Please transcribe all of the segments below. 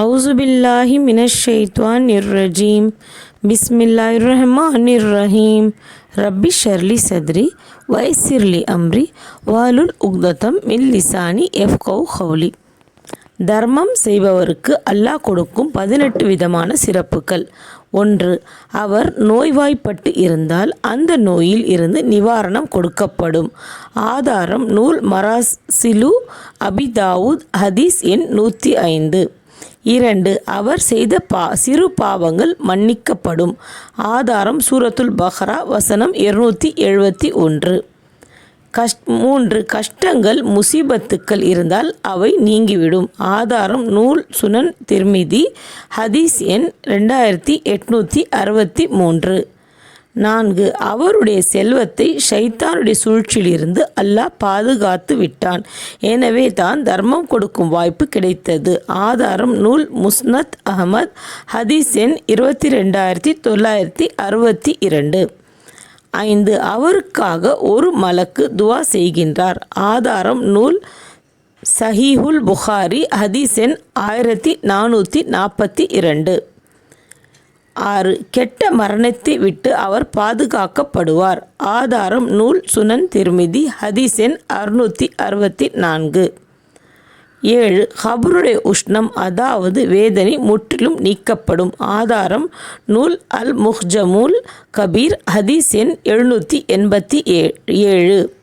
அவுசுபில்லாஹி மினஷைத்வான் இர்ரஜீம் பிஸ்மில்லாஹ் ரஹ்மான் இர்ரஹீம் ரப்பி ஷர்லி சத்ரி வைசிர்லி அம்ரி வாலுல் உக்தத்தம் மில் லிசானி எஃப் கௌ ஹவுலி தர்மம் செய்பவருக்கு அல்லாஹ் கொடுக்கும் பதினெட்டு விதமான சிறப்புகள். ஒன்று அவர் நோய்வாய்ப்பட்டு இருந்தால் அந்த நோயில் இருந்து நிவாரணம் கொடுக்கப்படும். ஆதாரம் நூல் மராசிலு அபிதாவுத் ஹதீஸ் எண் நூற்றி ஐந்து. இரண்டு அவர் செய்த பா சிறு பாவங்கள் மன்னிக்கப்படும். ஆதாரம் சூரத்துல் பஹ்ரா வசனம் இருநூற்றி எழுபத்தி ஒன்று. கஷ் மூன்று கஷ்டங்கள் முசீபத்துக்கள் இருந்தால் அவை நீங்கிவிடும். ஆதாரம் நூல் சுனன் திருமிதி ஹதீஸ் எண் ரெண்டாயிரத்தி எட்நூற்றி அறுபத்தி மூன்று. நான்கு அவருடைய செல்வத்தை ஷைத்தானுடைய சூழ்ச்சியிலிருந்து அல்லாஹ் பாதுகாத்து விட்டான். எனவே தான் தர்மம் கொடுக்கும் வாய்ப்பு கிடைத்தது. ஆதாரம் நூல் முஸ்னத் அகமத் ஹதீஸ் எண் இருபத்தி ரெண்டாயிரத்தி தொள்ளாயிரத்தி அறுபத்தி இரண்டு. ஐந்து அவருக்காக ஒரு மலக்கு துவா செய்கின்றார். ஆதாரம் நூல் சஹீஹுல் புகாரி ஹதீஸ் எண் ஆயிரத்தி நானூற்றி நாற்பத்தி இரண்டு. ஆறு. கெட்ட மரணத்தை விட்டு அவர் பாதுகாக்கப்படுவார். ஆதாரம் நூல் சுனன் திருமிதி ஹதீசென் அறுநூற்றி அறுபத்தி நான்கு. ஏழு. ஹபருடைய உஷ்ணம் அதாவது வேதனை முற்றிலும் நீக்கப்படும். ஆதாரம் நூல் அல் முஹ்ஜமுல் கபீர் ஹதீஸ் எண் எழுநூற்றி எண்பத்தி ஏழு.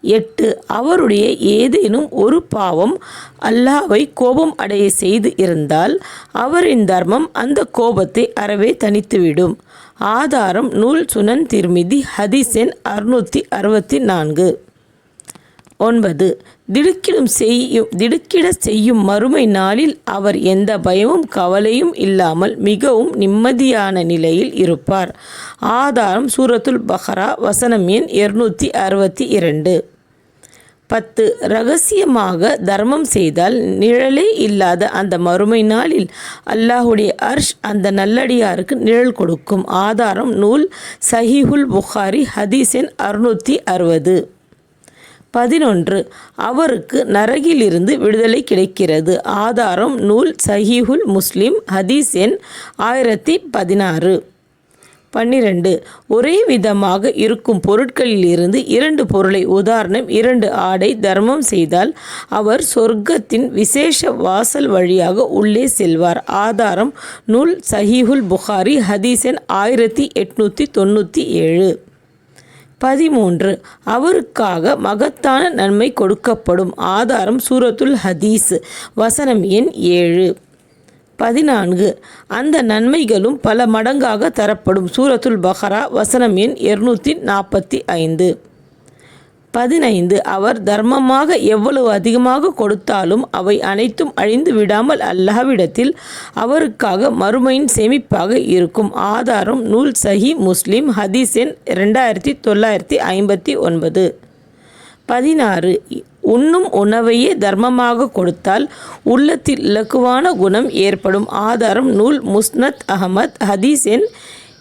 எட்டு. அவருடைய ஏதேனும் ஒரு பாவம் அல்லாவை கோபம் அடைய செய்து இருந்தால் அவரின் தர்மம் அந்த கோபத்தை அறவே தனித்துவிடும் ஆதாரம் நூல் சுனன் திருமிதி ஹதிசென் அறுநூற்றி அறுபத்தி நான்கு. ஒன்பது. திடுக்கிடும் செய்யும் திடுக்கிட செய்யும் மறுமை நாளில் அவர் எந்த பயமும் கவலையும் இல்லாமல் மிகவும் நிம்மதியான நிலையில் இருப்பார். ஆதாரம் சூரத்துல் பஹரா வசனம் எண் இருநூற்றி அறுபத்தி இரண்டு. பத்து ரகசியமாக தர்மம் செய்தால் நிழலே இல்லாத அந்த மறுமை நாளில் அல்லாஹுடைய அர்ஷ் அந்த நல்லடியாருக்கு நிழல் கொடுக்கும். ஆதாரம் நூல் சஹிஹுல் புகாரி ஹதீசென் அறுநூற்றி அறுபது. பதினொன்று அவருக்கு நரகிலிருந்து விடுதலை கிடைக்கிறது. ஆதாரம் நூல் சஹிஹுல் முஸ்லிம் ஹதீஸ் எண் ஆயிரத்தி பதினாறு. பன்னிரண்டு. ஒரே விதமாக இருக்கும் பொருட்களில் இருந்து இரண்டு பொருளை உதாரணம் இரண்டு ஆடை தர்மம் செய்தால் அவர் சொர்க்கத்தின் விசேஷ வாசல் வழியாக உள்ளே செல்வார். ஆதாரம் நூல் சஹீஹுல் புகாரி ஹதீசன் ஆயிரத்தி எட்நூற்றி தொண்ணூற்றி ஏழு. பதிமூன்று. அவருக்காக மகத்தான நன்மை கொடுக்கப்படும். ஆதாரம் சூரத்துல் ஹதீஸ் வசனம் எண் ஏழு. பதினான்கு. அந்த நன்மைகளும் பல மடங்காக தரப்படும். சூரத்துல் பஹரா வசனம் எண் இருநூற்றி நாற்பத்தி ஐந்து பதினைந்து. அவர் தர்மமாக எவ்வளவு அதிகமாக கொடுத்தாலும் அவை அனைத்தும் அழிந்து விடாமல் அல்லாவிடத்தில் அவருக்காக மறுமையின் சேமிப்பாக இருக்கும். ஆதாரம் நூல் சஹி முஸ்லிம் ஹதீஸென் ரெண்டாயிரத்தி தொள்ளாயிரத்தி ஐம்பத்தி ஒன்பது. பதினாறு. உண்ணும் உணவையே தர்மமாக கொடுத்தால் உள்ளத்தில் இலக்குவான குணம் ஏற்படும். ஆதாரம் நூல் முஸ்னத் அகமத் ஹதீஸ் எண்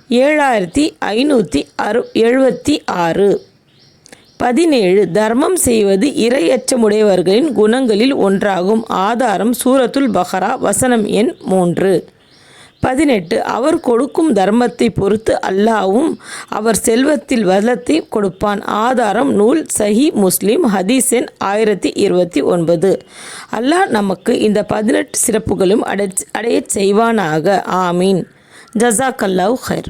ஏழாயிரத்தி ஐநூற்றி அறு எழுபத்தி ஆறு. பதினேழு தர்மம் செய்வது இரையச்சமுடையவர்களின் குணங்களில் ஒன்றாகும். ஆதாரம் சூரத்துல் பஹரா வசனம் எண் மூன்று. பதினெட்டு அவர் கொடுக்கும் தர்மத்தை பொறுத்து அல்லாவும் அவர் செல்வத்தில் வலத்தை கொடுப்பான். ஆதாரம் நூல் சஹி முஸ்லீம் ஹதீசன் ஆயிரத்தி இருபத்தி ஒன்பது. அல்லாஹ் நமக்கு இந்த பதினெட்டு சிறப்புகளும் அடை அடையச் செய்வானாக. ஆமீன். ஜசாக் அல்லாஹ் ஹர்